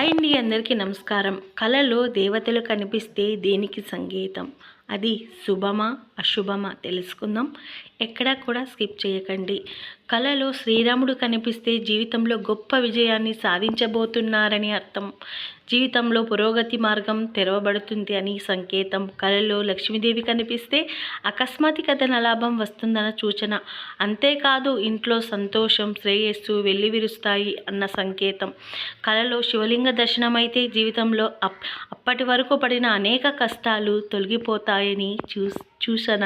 Hi అండి అందరికీ నమస్కారం. కళలో దేవతలు కనిపిస్తే దేనికి సంగీతం అది శుభమా అశుభమా తెలుసుకుందాం. ఎక్కడా కూడా స్కిప్ చేయకండి. కళలో శ్రీరాముడు కనిపిస్తే జీవితంలో గొప్ప విజయాన్ని సాధించబోతున్నారని అర్థం. జీవితంలో పురోగతి మార్గం తెరవబడుతుంది అని సంకేతం. కళలో లక్ష్మీదేవి కనిపిస్తే అకస్మాత్తుగా ధనలాభం వస్తుందన్న సూచన. అంతేకాదు ఇంట్లో సంతోషం శ్రేయస్సు వెల్లివిరుస్తాయి అన్న సంకేతం. కళలో శివలింగ దర్శనం అయితే జీవితంలో అప్ అప్పటి వరకు పడిన అనేక కష్టాలు తొలగిపోతాయని చూ చూసన.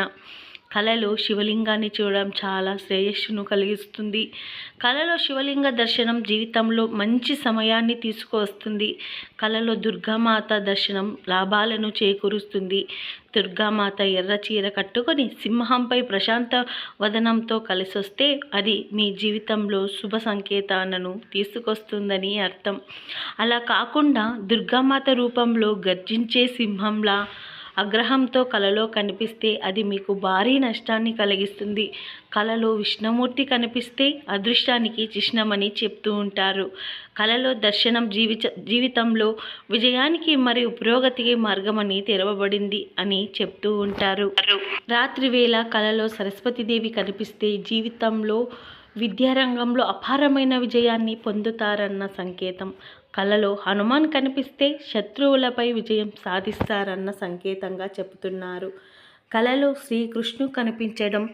కళలో శివలింగాన్ని చూడడం చాలా శ్రేయస్సును కలిగిస్తుంది. కళలో శివలింగ దర్శనం జీవితంలో మంచి సమయాన్ని తీసుకువస్తుంది. కళలో దుర్గామాత దర్శనం లాభాలను చేకూరుస్తుంది. దుర్గామాత ఎర్ర చీర కట్టుకొని సింహంపై ప్రశాంత వదనంతో కలిసొస్తే అది మీ జీవితంలో శుభ సంకేతాలను తీసుకొస్తుందని అర్థం. అలా కాకుండా దుర్గామాత రూపంలో గర్జించే సింహంలా అగ్రహంతో కలలో కనిపిస్తే అది మీకు భారీ నష్టాన్ని కలిగిస్తుంది. కలలో విష్ణుమూర్తి కనిపిస్తే అదృష్టానికి చిహ్నమని చెప్తూ ఉంటారు. కలలో దర్శనం జీవిత జీవితంలో విజయానికి మరియు పురోగతికి మార్గమని తెరవబడింది అని చెప్తూ ఉంటారు. రాత్రి వేళ కలలో సరస్వతీదేవి కనిపిస్తే జీవితంలో విద్యారంగంలో అపారమైన విజయాన్ని పొందుతారన్న సంకేతం. కళలో హనుమాన్ కనిపిస్తే శత్రువులపై విజయం సాధిస్తారన్న సంకేతంగా చెబుతున్నారు. కళలో శ్రీకృష్ణు కనిపించడం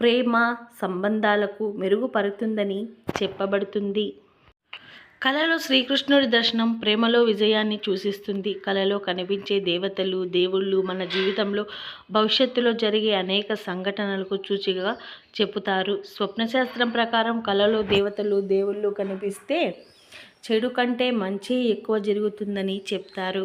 ప్రేమ సంబంధాలకు మెరుగుపరుతుందని చెప్పబడుతుంది. కళలో శ్రీకృష్ణుడి దర్శనం ప్రేమలో విజయాన్ని సూచిస్తుంది కళలో కనిపించే దేవతలు దేవుళ్ళు మన జీవితంలో భవిష్యత్తులో జరిగే అనేక సంఘటనలకు సూచికగా చెబుతారు. స్వప్నశాస్త్రం ప్రకారం కళలో దేవతలు దేవుళ్ళు కనిపిస్తే చెడు కంటే మంచి ఎక్కువ జరుగుతుందని చెప్తారు.